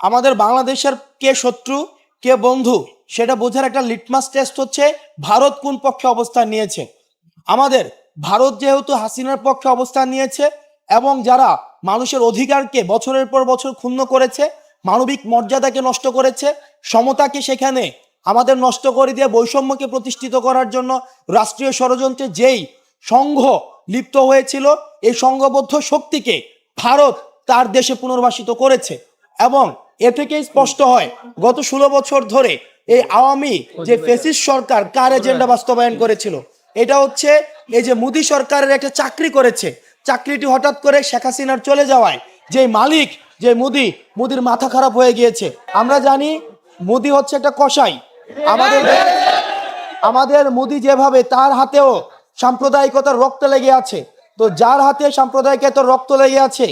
আমাদের বাংলাদেশের কে শত্রু, কে বন্ধু, সেটা বোঝার একটা লিটমাস টেস্ট হচ্ছে ভারত কোন পক্ষে অবস্থান নিয়েছে। আমাদের ভারত যেহেতু হাসিনার পক্ষে অবস্থান নিয়েছে এবং যারা মানুষের অধিকারকে বছরের পর বছর ক্ষুণ্ণ করেছে, মানবিক মর্যাদাকে নষ্ট করেছে, সমতাকে সেখানে আমাদের নষ্ট করে দিয়ে বৈষম্যকে প্রতিষ্ঠিত করার জন্য রাষ্ট্রীয় ষড়যন্ত্রে যেই সংঘ লিপ্ত হয়েছিল, এই সংঘবদ্ধ শক্তিকে ভারত তার দেশে পুনর্বাসিত করেছে এবং এ থেকেই স্পষ্ট হয়, গত ষোলো বছর ধরে এই আওয়ামী যে ফেসিস সরকার কার এজেন্ডা বাস্তবায়ন করেছিল, এটা হচ্ছে এই যে মোদী সরকারের একটা চাকরি করেছে, চাকরিটি হঠাৎ করে শেখ হাসিনার চলে যাওয়ায় যে মালিক যে মোদি, মোদির মাথা খারাপ হয়ে গিয়েছে। আমরা জানি মোদি হচ্ছে একটা কসাই। আমাদের আমাদের মোদি যেভাবে তার হাতেও সাম্প্রদায়িকতার রক্ত লেগে আছে, তো যার হাতে সাম্প্রদায়িকতার রক্ত লেগে আছে,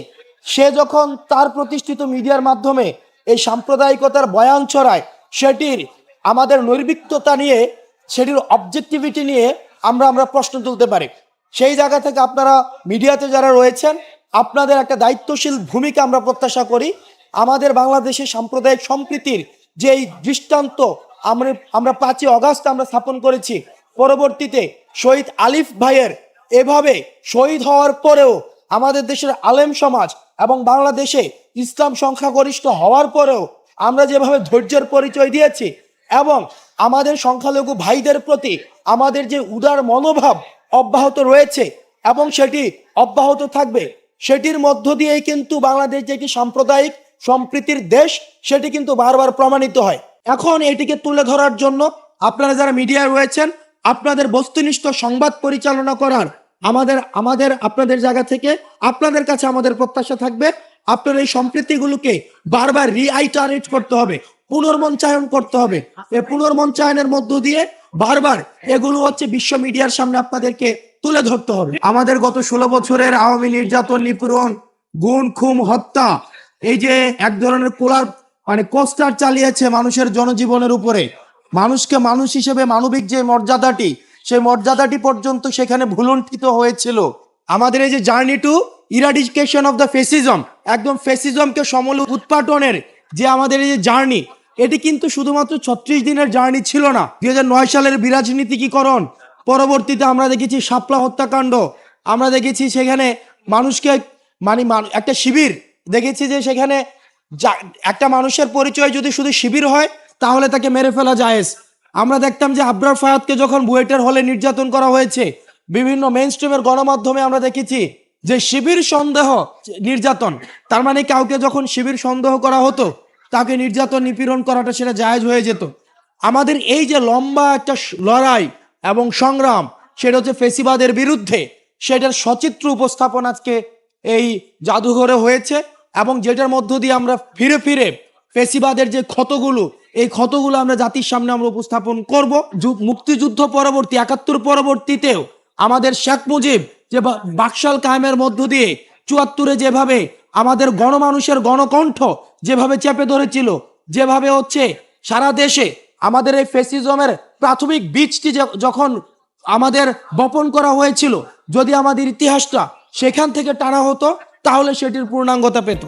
সে যখন তার প্রতিষ্ঠিত মিডিয়ার মাধ্যমে এই সাম্প্রদায়িকতার বয়ান ছড়ায়, সেটির আমাদের নৈর্বিক্যতা নিয়ে, সেটির অবজেক্টিভিটি নিয়ে আমরা আমরা প্রশ্ন তুলতে পারি। সেই জায়গা থেকে আপনারা মিডিয়াতে যারা রয়েছেন, আপনাদের একটা দায়িত্বশীল ভূমিকা আমরা প্রত্যাশা করি। আমাদের বাংলাদেশে সাম্প্রদায়িক সম্প্রীতির যে এই দৃষ্টান্ত, আমরা আমরা পাঁচই অগাস্ট আমরা স্থাপন করেছি, পরবর্তীতে শহীদ আলিফ ভাইয়ের এভাবে শহীদ হওয়ার পরেও আমাদের দেশের আলেম সমাজ এবং বাংলাদেশে ইসলাম সংখ্যাগরিষ্ঠ হওয়ার পরেও আমরা যেভাবে ধৈর্যের পরিচয় দিয়েছি এবং আমাদের সংখ্যালঘু ভাইদের প্রতি আমাদের যে উদার মনোভাব অব্যাহত রয়েছে এবং সেটি অব্যাহত থাকবে, সেটির মধ্য দিয়েই কিন্তু বাংলাদেশ যে একটি সাম্প্রদায়িক সম্প্রীতির দেশ, সেটি কিন্তু বারবার প্রমাণিত হয়। এখন এটিকে তুলে ধরার জন্য আপনারা যারা মিডিয়ায় রয়েছেন, আপনাদের বস্তুনিষ্ঠ সংবাদ পরিচালনা করার আমাদের আমাদের, আপনাদের জায়গা থেকে আপনাদের কাছে আমাদের প্রত্যাশা থাকবে। আপনার এই সম্প্রীতিগুলোকে বারবার রিআইটারেট করতে হবে, পুনর্মঞ্চায়ন করতে হবে। এই পুনর্মঞ্চায়নের মধ্য দিয়ে বারবার এগুলো হচ্ছে বিশ্ব মিডিয়ার সামনে আপনাদেরকে তুলে ধরতে হবে। আমাদের গত ষোলো বছরের আওয়ামী নির্যাতন, নিপীড়ন গুণ খুম, হত্যা, এই যে এক ধরনের কোলার মানে কোস্টার চালিয়েছে মানুষের জনজীবনের উপরে। মানুষকে মানুষ হিসেবে মানবিক যে মর্যাদাটি সেই মর্যাদাটি পর্যন্ত সেখানে ভুলুণ্ঠিত হয়েছিল। আমাদের এই যে journey to eradication of the fascism, একদম ফেসিজমকে সমল উৎপাটনের যে আমাদের এই যে জার্নি, এটি কিন্তু শুধুমাত্র ছত্রিশ দিনের জার্নি ছিল না দু হাজার নয় সালের বিরাজনীতিকীকরণ। পরবর্তীতে আমরা দেখেছি শাপলা হত্যাকাণ্ড, আমরা দেখেছি সেখানে মানুষকে মানে একটা শিবির, দেখেছি যে সেখানে একটা মানুষের পরিচয় যদি শুধু শিবির হয়, তাহলে তাকে মেরে ফেলা যায় আমরা দেখতাম যে আবরার ফায়াতকে যখন বুয়েটের হলে নির্যাতন করা হয়েছে, বিভিন্ন মেন স্ট্রিমের গণমাধ্যমে আমরা দেখেছি যে শিবির সন্দেহ, নির্যাতন। তার মানে কাউকে যখন শিবির সন্দেহ করা হতো, তাকে নির্যাতন নিপীড়ন করাটা সেটা জায়েজ হয়ে যেত। আমাদের এই যে লম্বা একটা লড়াই এবং সংগ্রাম, সেটা হচ্ছে ফেসিবাদের বিরুদ্ধে, সেটার সচিত্র উপস্থাপন আজকে এই জাদুঘরে হয়েছে এবং যেটার মধ্য দিয়ে আমরা ফিরে ফিরে ফেসিবাদের যে ক্ষতগুলো এই ক্ষতগুলো আমরা জাতির সামনে আমরা উপস্থাপন করব। মুক্তিযুদ্ধ পরবর্তী, একাত্তর পরবর্তীতেও আমাদের শেখ মুজিব যে বাকশাল কায়েমের মধ্য দিয়ে চুয়াত্তরে যেভাবে আমাদের গণমানুষের গণকণ্ঠ যেভাবে চেপে ধরেছিল, যেভাবে হচ্ছে সারা দেশে আমাদের এই ফেসিজমের প্রাথমিক বীজটি যখন আমাদের বপন করা হয়েছিল, যদি আমাদের ইতিহাসটা সেখান থেকে টানা হতো, তাহলে সেটির পূর্ণাঙ্গতা পেত।